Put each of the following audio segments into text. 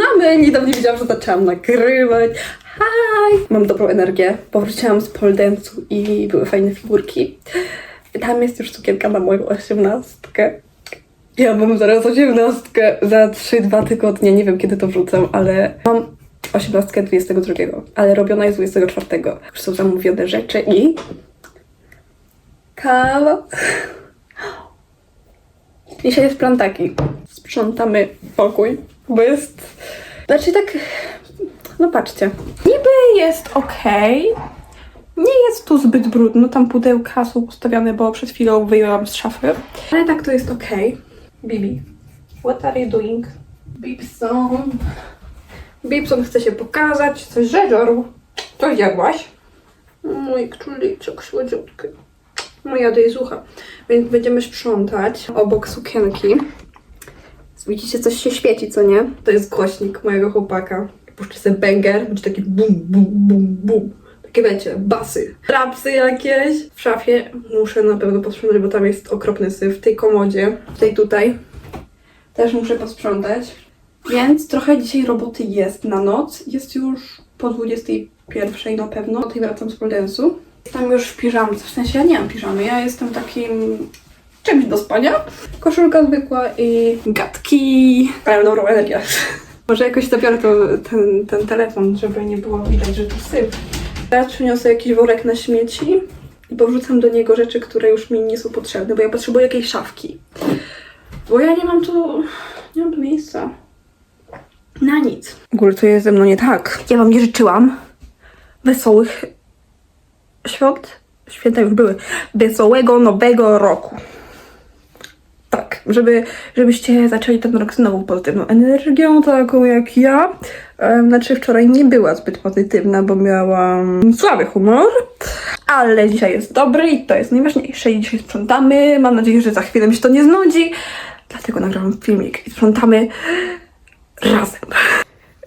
zaczynamy! Nie wiedziałam, że zaczęłam nagrywać. Hi! Mam dobrą energię. Powróciłam z pole dance'u i były fajne figurki. Tam jest już sukienka na moją osiemnastkę. Ja mam zaraz osiemnastkę za 3-2 tygodnie. Nie wiem kiedy to wrzucę, ale mam osiemnastkę 22, ale robiona jest 24. Już są zamówione rzeczy i... Kawa. Dzisiaj jest plan taki. Sprzątamy pokój, bo jest... Znaczy tak... No patrzcie. Niby jest okej. Nie jest tu zbyt brudno. Tam pudełka są ustawione, bo przed chwilą wyjęłam z szafy. Ale tak to jest okej. Bibi, what are you doing? Bibson. Bibson chce się pokazać. Coś żeżarł. Co jadłaś? Mój króliczek słodziutki. Moja dejzucha. Więc będziemy sprzątać obok sukienki. Widzicie, coś się świeci, co nie? To jest głośnik mojego chłopaka. Puszczę sobie banger, będzie taki bum, bum, bum, bum. Takie wiecie, basy. Rapsy jakieś. W szafie muszę na pewno posprzątać, bo tam jest okropny syf. W tej komodzie, tutaj, tutaj. Też muszę posprzątać. Więc trochę dzisiaj roboty jest na noc. Jest już po 21 na pewno. O tej wracam z poldensu. Jestem już w piżamce, w sensie ja nie mam piżamy, ja jestem takim czymś do spania. Koszulka zwykła i gadki. Mają dobrą energię. Może jakoś zabiorę to, ten, ten telefon, żeby nie było widać, że to syf. Teraz przyniosę jakiś worek na śmieci i powrzucam do niego rzeczy, które już mi nie są potrzebne, bo ja potrzebuję jakiejś szafki. Bo ja nie mam tu, nie mam tu miejsca na nic. W ogóle to jest ze mną nie tak. Ja wam nie życzyłam wesołych świąt. Święta już były. Wesołego nowego roku. Żeby, żebyście zaczęli ten rok znowu pozytywną energią, taką jak ja. Znaczy wczoraj nie była zbyt pozytywna, bo miałam słaby humor, ale dzisiaj jest dobry i to jest najważniejsze. I dzisiaj sprzątamy. Mam nadzieję, że za chwilę mi się to nie znudzi. Dlatego nagrałam filmik i sprzątamy razem.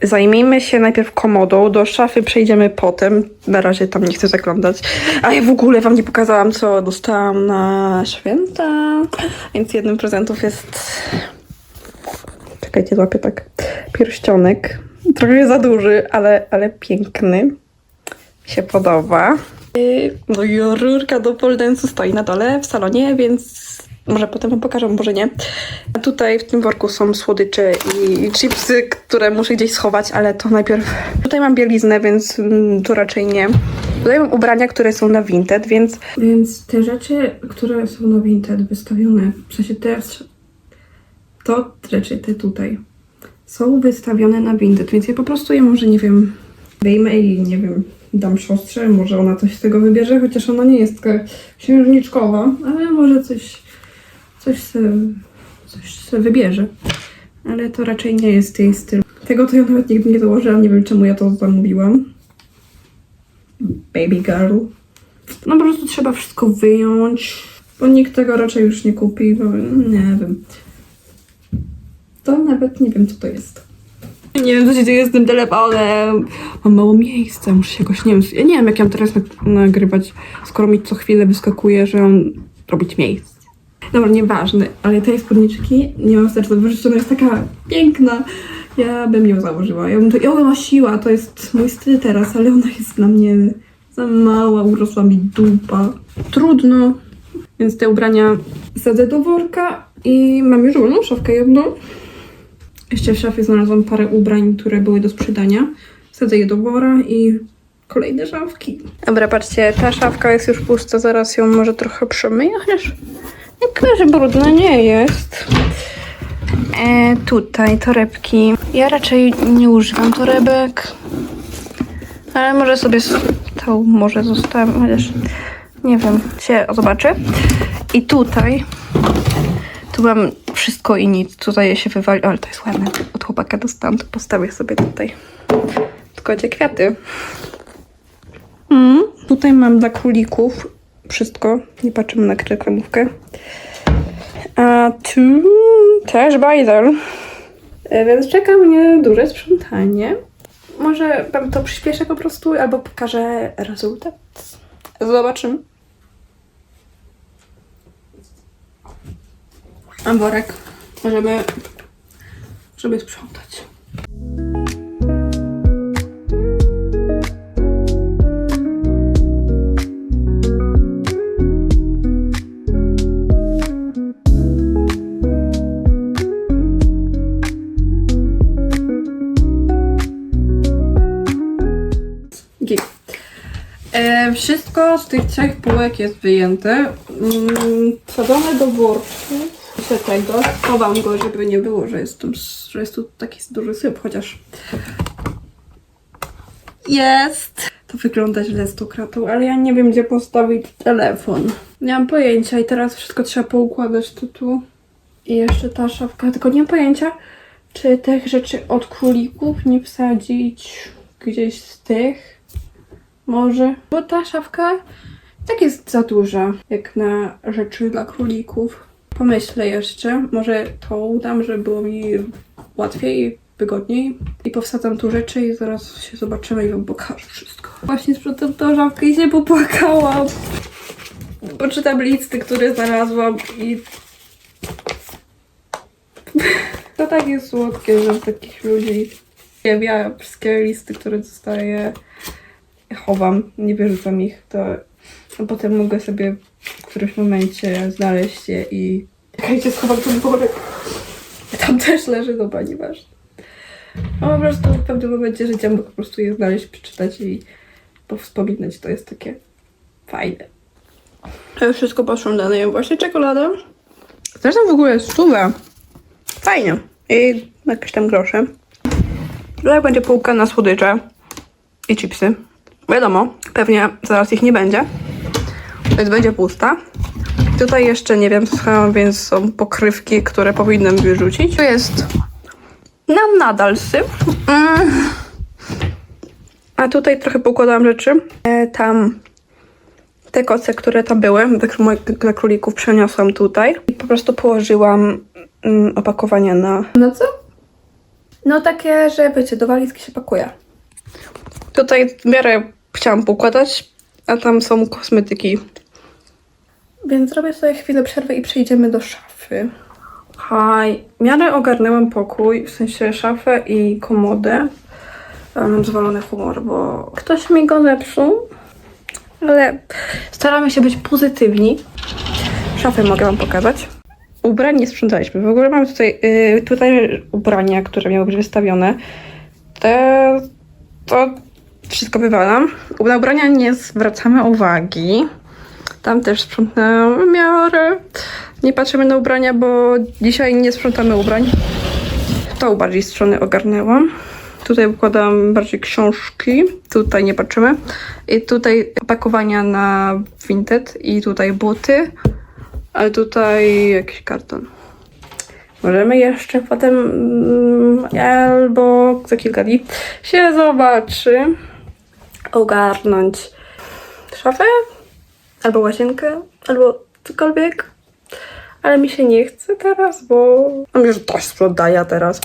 Zajmijmy się najpierw komodą, do szafy przejdziemy potem. Na razie tam nie chcę zaglądać. A ja w ogóle wam nie pokazałam, co dostałam na święta. Więc jednym prezentów jest. Czekajcie, złapię tak. Pierścionek. Trochę za duży, ale, ale piękny. Mi się podoba. No i rurka do poldensu stoi na dole w salonie, więc może potem wam pokażę, może nie. A tutaj w tym worku są słodycze i chipsy, które muszę gdzieś schować, ale to najpierw... Tutaj mam bieliznę, więc mm, to raczej nie. Tutaj mam ubrania, które są na Vinted, więc... Więc te rzeczy, które są na Vinted wystawione, w sensie te... To rzeczy, te tutaj, są wystawione na Vinted, więc ja po prostu je może, nie wiem, wyjmę i nie wiem, dam siostrze, może ona coś z tego wybierze, chociaż ona nie jest księżniczkowa, ale może coś, coś se, coś se wybierze. Ale to raczej nie jest jej styl. Tego to ja nawet nigdy nie założyłam, nie wiem czemu ja to zamówiłam. Baby girl. No po prostu trzeba wszystko wyjąć, bo nikt tego raczej już nie kupi, bo nie wiem. To nawet nie wiem co to jest. Nie wiem, co się dzieje z tym telefonem. Mam mało miejsca, muszę się jakoś, nie wiem, ja nie wiem, jak ja mam teraz nag- nagrywać, skoro mi co chwilę wyskakuje, że mam robić miejsce. Dobra, nieważne, ale tej spódniczki nie mam serca do wyrzucenia, ona jest taka piękna. Ja bym ją założyła. Ja bym to, ja bym nosiła, to jest mój styl teraz, ale ona jest dla mnie za mała, urosła mi dupa. Trudno, więc te ubrania sadzę do worka i mam już wolną szafkę jedną. Jeszcze w szafie znalazłam parę ubrań, które były do sprzedania. Wsadzę je do wora i kolejne szafki. Dobra, patrzcie, ta szafka jest już pusta, zaraz ją może trochę przemyję, chociaż jakaś brudna nie jest. E, tutaj torebki. Ja raczej nie używam torebek, ale może sobie tą może zostawię, chociaż nie wiem, się zobaczy. I tutaj tu mam wszystko i nic. Tutaj się wywali. Ale to jest ładne. Od chłopaka dostałam, to postawię sobie tutaj. Tylko gdzie kwiaty. Mm. Tutaj mam dla królików wszystko. Nie patrzymy na reklamówkę. A tu też bajzel. E, Więc czeka mnie duże sprzątanie. Może wam to przyspieszę po prostu, albo pokażę rezultat. Zobaczymy. Mam worek, żeby, żeby sprzątać. E, wszystko z tych trzech półek jest wyjęte. Mm, Wsadzone do worku. Jeszcze tego. Schowam go, żeby nie było, że jest, tu, że jest tu taki duży syp, chociaż jest. To wygląda źle z tą kratą, ale ja nie wiem, gdzie postawić telefon. Nie mam pojęcia i teraz wszystko trzeba poukładać tu, tu. I jeszcze ta szafka, tylko nie mam pojęcia, czy tych rzeczy od królików nie wsadzić gdzieś z tych. Może. Bo ta szafka tak jest za duża, jak na rzeczy dla królików. Pomyślę jeszcze, może to udam, żeby było mi łatwiej, wygodniej. I powsadzam tu rzeczy i zaraz się zobaczymy i wam pokażę wszystko. Właśnie sprzątam tą szafkę i się popłakałam. Poczytam listy, które znalazłam i to takie słodkie, że takich ludzi ja wszystkie listy, które dostaję chowam, nie wyrzucam ich, to potem mogę sobie w którymś momencie znaleźć je i czekajcie, schowam ten worek. Tam też leży, no pani ważne. A po prostu w pewnym momencie życia mogę po prostu je znaleźć, przeczytać i powspominać. To jest takie fajne. To już wszystko posprzątane. Ja właśnie czekoladę. Zresztą w ogóle stówę. Fajnie. I jakieś tam grosze. Tutaj będzie półka na słodycze i chipsy. Wiadomo, pewnie zaraz ich nie będzie, więc będzie pusta. Tutaj jeszcze nie wiem, co, więc są pokrywki, które powinnam wyrzucić. Tu jest nam nadal syp. Mm. A tutaj trochę poukładałam rzeczy. E, tam te koce, które tam były, dla kró- dla królików przeniosłam tutaj. I po prostu położyłam mm, opakowania na... No co? No takie, że wiecie, do walizki się pakuje. Tutaj w miarę chciałam poukładać, a tam są kosmetyki. Więc zrobię sobie chwilę przerwy i przejdziemy do szafy. Haj, w miarę ogarnęłam pokój, w sensie szafę i komodę. Mam zwalony humor, bo ktoś mi go zepsuł. Ale staramy się być pozytywni. Szafę mogę wam pokazać. Ubrań nie sprzątaliśmy. W ogóle mamy tutaj, yy, tutaj ubrania, które miały być wystawione. Te, to wszystko wywalam. Na ubrania nie zwracamy uwagi. Tam też sprzątnęłam w miarę. Nie patrzymy na ubrania, bo dzisiaj nie sprzątamy ubrań. To bardziej strony ogarnęłam. Tutaj układam bardziej książki. Tutaj nie patrzymy. I tutaj opakowania na Vinted. I tutaj buty. Ale tutaj jakiś karton. Możemy jeszcze potem mm, albo za kilka dni się zobaczy ogarnąć szafę albo łazienkę albo cokolwiek. Ale mi się nie chce teraz, bo mam już dość sprzątania teraz.